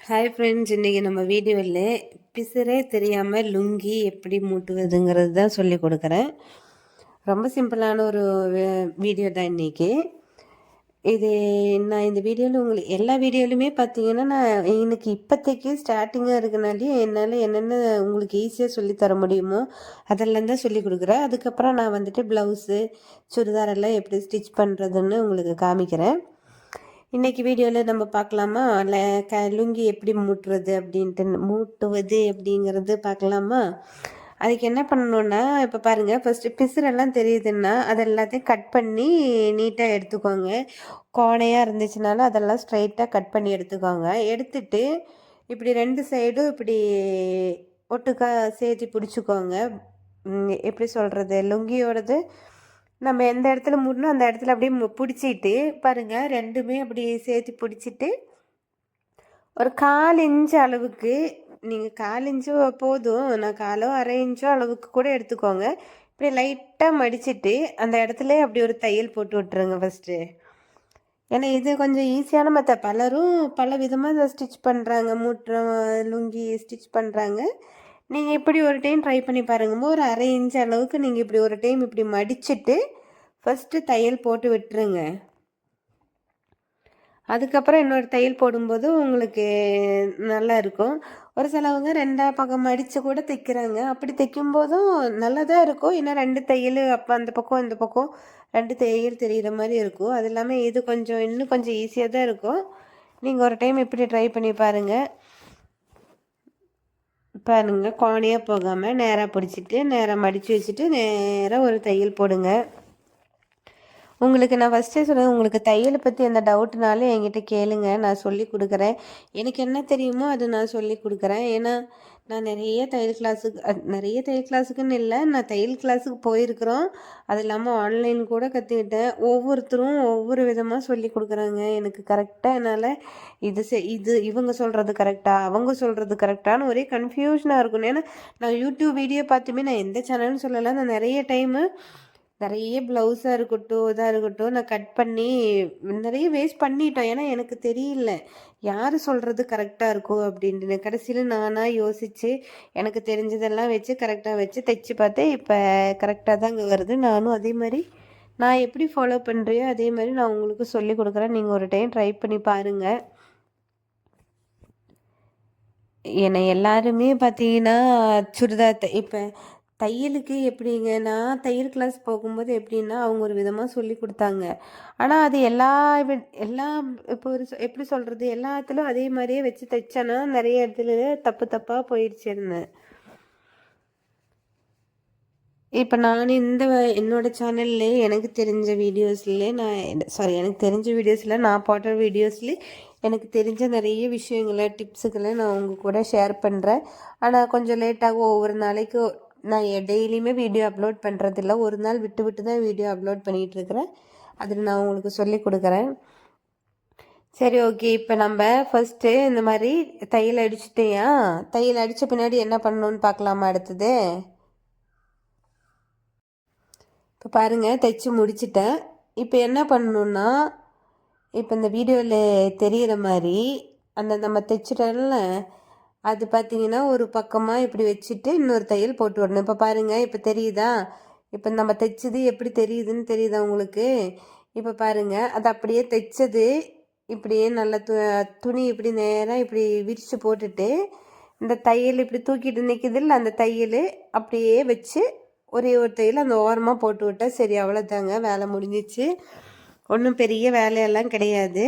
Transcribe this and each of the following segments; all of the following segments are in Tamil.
ஹாய் ஃப்ரெண்ட்ஸ் இன்றைக்கி நம்ம வீடியோவில் பிசுரே தெரியாமல் லுங்கி எப்படி மூட்டுவதுங்கிறது தான் சொல்லி கொடுக்குறேன். ரொம்ப சிம்பிளான ஒரு வீடியோ தான் இன்றைக்கி இது நான் இந்த வீடியோவில் உங்களுக்கு எல்லா வீடியோலையுமே பார்த்தீங்கன்னா நான் எனக்கு இப்போத்தைக்கு ஸ்டார்டிங்காக இருக்கனாலே என்னால் என்னென்ன உங்களுக்கு ஈஸியாக சொல்லி தர முடியுமோ அதெல்லாம் தான் சொல்லி கொடுக்குறேன். அதுக்கப்புறம் நான் வந்துட்டு ப்ளவுஸு சுடிதாரெல்லாம் எப்படி ஸ்டிச் பண்ணுறதுன்னு உங்களுக்கு காமிக்கிறேன். இன்றைக்கி வீடியோவில் நம்ம பார்க்கலாமா? க லுங்கி எப்படி மூட்டுறது அப்படின்ட்டு மூட்டுவது அப்படிங்கிறது பார்க்கலாமா? அதுக்கு என்ன பண்ணணுன்னா இப்போ பாருங்கள் ஃபஸ்ட்டு பிசுரெல்லாம் தெரியுதுன்னா அது எல்லாத்தையும் கட் பண்ணி நீட்டாக எடுத்துக்கோங்க. கோணையாக இருந்துச்சுனாலும் அதெல்லாம் ஸ்ட்ரைட்டாக கட் பண்ணி எடுத்துக்கோங்க. எடுத்துட்டு இப்படி ரெண்டு சைடும் இப்படி ஒட்டுக்கா சேர்த்து பிடிச்சிக்கோங்க. எப்படி சொல்கிறது லுங்கியோடது நம்ம எந்த இடத்துல முடணும் அந்த இடத்துல அப்படியே பிடிச்சிட்டு பாருங்கள் ரெண்டுமே அப்படி சேர்த்து பிடிச்சிட்டு ஒரு கால் இன்ச்சு அளவுக்கு நீங்கள் கால் இன்ச்சு போதும். நான் காலோ அரை இன்ச்சோ அளவுக்கு கூட எடுத்துக்கோங்க. இப்படி லைட்டாக மடிச்சிட்டு அந்த இடத்துல அப்படி ஒரு தையல் போட்டு விட்டுருங்க ஃபஸ்ட்டு ஏன்னா இது கொஞ்சம் ஈஸியான மற்ற பலரும் பல விதமாக இதை ஸ்டிச் பண்ணுறாங்க மூட்டுற லுங்கி ஸ்டிச் பண்ணுறாங்க நீங்கள் இப்படி ஒரு டைம் ட்ரை பண்ணி பாருங்கம்போது ஒரு அரை இன்ச் அளவுக்கு நீங்கள் இப்படி ஒரு டைம் இப்படி மடிச்சுட்டு ஃபஸ்ட்டு தையல் போட்டு விட்டுருங்க. அதுக்கப்புறம் இன்னொரு தையல் போடும்போது உங்களுக்கு நல்லா இருக்கும். ஒரு சிலவங்க ரெண்டா பக்கம் மடித்து கூட தைக்கிறாங்க. அப்படி தைக்கும்போதும் நல்லதாக இருக்கும். ஏன்னா ரெண்டு தையல் அப்போ அந்த பக்கம் இந்த பக்கம் ரெண்டு தையல் தெரிகிற மாதிரி இருக்கும். அது இல்லாமல் இது கொஞ்சம் இன்னும் கொஞ்சம் ஈஸியாக தான் இருக்கும். நீங்கள் ஒரு டைம் இப்படி ட்ரை பண்ணி பாருங்கள் பாருங்கள் கோணையாக போகாமல் நேராக பிடிச்சிட்டு நேராக மடித்து வச்சுட்டு நேராக ஒரு தையல் போடுங்க. உங்களுக்கு நான் ஃபஸ்ட்டே சொன்னேன் உங்களுக்கு தையலை பற்றி எந்த டவுட்னாலும் என்கிட்ட கேளுங்க. நான் சொல்லி கொடுக்குறேன். எனக்கு என்ன தெரியுமோ அது நான் சொல்லி கொடுக்குறேன். ஏன்னா நான் நிறைய தையல் கிளாஸுக்கு நிறைய தையல் கிளாஸுக்குன்னு இல்லை. நான் தையல் கிளாஸுக்கு போயிருக்கிறோம். அது இல்லாமல் ஆன்லைன் கூட கற்றுக்கிட்டேன் ஒவ்வொருத்தரும் ஒவ்வொரு விதமாக சொல்லி கொடுக்குறாங்க. எனக்கு கரெக்டாக என்னால் இது செ இது இவங்க சொல்கிறது கரெக்டாக அவங்க சொல்கிறது கரெக்டானு ஒரே கன்ஃபியூஷனாக இருக்கும். ஏன்னா நான் யூடியூப் வீடியோ பார்த்துமே நான் எந்த சேனல்னு சொல்லலை. நான் நிறைய டைமு நிறைய ப்ளவுஸாக இருக்கட்டும் இதாக இருக்கட்டும் நான் கட் பண்ணி நிறைய வேஸ்ட் பண்ணிட்டோம் ஏன்னா எனக்கு தெரியல யார் சொல்கிறது கரெக்டாக இருக்கும் அப்படின்ட்டு கடைசியில் நானாக யோசித்து எனக்கு தெரிஞ்சதெல்லாம் வச்சு கரெக்டாக வச்சு தைச்சி பார்த்தேன். இப்போ கரெக்டாக தான் இங்கே வருது. நானும் அதே மாதிரி நான் எப்படி ஃபாலோ பண்ணுறியோ அதே மாதிரி நான் உங்களுக்கு சொல்லி கொடுக்குறேன். நீங்கள் ஒரு டைம் ட்ரை பண்ணி பாருங்கள் என்னை எல்லாருமே பார்த்தீங்கன்னா சுடிதார் இப்போ தையலுக்கு எப்படிங்க? நான் தையல் கிளாஸ் போகும்போது எப்படின்னா அவங்க ஒரு விதமாக சொல்லி கொடுத்தாங்க. ஆனால் அது எல்லா எல்லா இப்போ ஒரு எப்படி சொல்கிறது எல்லாத்துலையும் அதே மாதிரியே வச்சு தைச்சேன்னா நிறைய இடத்துல தப்பு தப்பாக போயிடுச்சு இருந்தேன் இப்போ நான் இந்த என்னோட சேனல்ல எனக்கு தெரிஞ்ச வீடியோஸ்ல நான் சாரி எனக்கு தெரிஞ்ச வீடியோஸில் நான் போட்ட வீடியோஸ்ல எனக்கு தெரிஞ்ச நிறைய விஷயங்களை டிப்ஸுகளை நான் உங்கள் கூட ஷேர் பண்ணுறேன் ஆனால் கொஞ்சம் லேட்டாகும் ஒவ்வொரு நாளைக்கு நான் டெய்லியுமே வீடியோ அப்லோட் பண்ணுறதில்ல ஒரு நாள் விட்டு விட்டு தான் வீடியோ அப்லோட் பண்ணிகிட்ருக்கிறேன் அதில் நான் உங்களுக்கு சொல்லி கொடுக்குறேன். சரி ஓகே. இப்போ நம்ம ஃபஸ்ட்டு இந்த மாதிரி தையல் அடிச்சுட்டேயா? தையல் அடித்த பின்னாடி என்ன பண்ணணும்னு பார்க்கலாமா அடுத்தது? இப்போ பாருங்கள் தைச்சி முடிச்சிட்டேன். இப்போ என்ன பண்ணணுன்னா இப்போ இந்த வீடியோவில் தெரிகிற மாதிரி அந்த நம்ம தைச்சிட்டால அது பார்த்தீங்கன்னா ஒரு பக்கமாக இப்படி வச்சுட்டு இன்னொரு தையல் போட்டு விடணும். இப்போ பாருங்கள் இப்போ தெரியுதா? இப்போ நம்ம தைச்சது எப்படி தெரியுதுன்னு தெரியுதா உங்களுக்கு? இப்போ பாருங்கள் அது அப்படியே தைச்சது இப்படியே நல்ல து துணி இப்படி நேராக இப்படி விரித்து போட்டுட்டு இந்த தையல் இப்படி தூக்கிட்டு நிற்கிது இல்லை அந்த தையல் அப்படியே வச்சு ஒரே ஒரு தையல் அந்த ஓரமாக போட்டு விட்டால் சரி அவ்வளோதாங்க வேலை முடிஞ்சிச்சு. ஒன்றும் பெரிய வேலையெல்லாம் கிடையாது.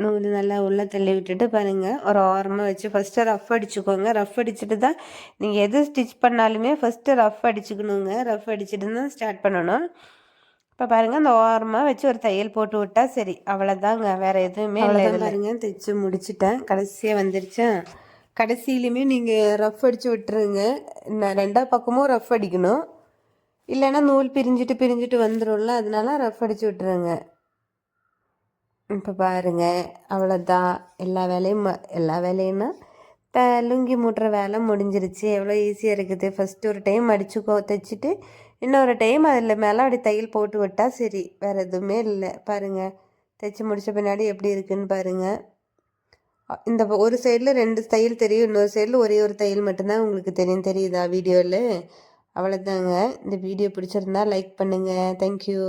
நூல் நல்லா உள்ளே தள்ளி விட்டுட்டு பாருங்கள் ஒரு ஓரமாக வச்சு ஃபஸ்ட்டு ரஃப் அடிச்சுக்கோங்க. ரஃப் அடிச்சுட்டு தான் நீங்கள் எது ஸ்டிச் பண்ணாலுமே ஃபஸ்ட்டு ரஃப் அடிச்சுக்கணுங்க. ரஃப் அடிச்சுட்டு தான் ஸ்டார்ட் பண்ணணும். இப்போ பாருங்கள் அந்த ஓரமாக வச்சு ஒரு தையல் போட்டு விட்டால் சரி. அவ்வளோதாங்க வேறு எதுவுமே இல்லை பாருங்க தைச்சு முடிச்சுட்டேன். கடைசியாக வந்துருச்சேன் கடைசியிலுமே நீங்கள் ரஃப் அடித்து விட்டுருங்க. நான் ரெண்டா பக்கமும் ரஃப் அடிக்கணும். இல்லைன்னா நூல் பிரிஞ்சுட்டு பிரிஞ்சுட்டு வந்துடும்ல அதனால ரஃப் அடித்து விட்டுருங்க. இப்போ பாருங்கள் அவ்வளோதான் எல்லா வேலையும் எல்லா வேலையும்னா த லுங்கி மூட்டுற வேலை முடிஞ்சிருச்சு. எவ்வளோ ஈஸியாக இருக்குது. ஃபஸ்ட்டு ஒரு டைம் அடிச்சுக்கோ தைச்சிட்டு இன்னொரு டைம் அதில் மேலே அப்படி தையல் போட்டு விட்டால் சரி. வேறு எதுவுமே இல்லை. பாருங்கள் தைச்சி முடித்த பின்னாடி எப்படி இருக்குன்னு பாருங்கள் இந்த ஒரு சைடில் ரெண்டு தையல் தெரியும். இன்னொரு சைடில் ஒரே ஒரு தையல் மட்டும்தான் உங்களுக்கு தெரியும். தெரியுதா வீடியோவில் அவ்வளோதாங்க இந்த வீடியோ பிடிச்சிருந்தா லைக் பண்ணுங்கள் தேங்க்யூ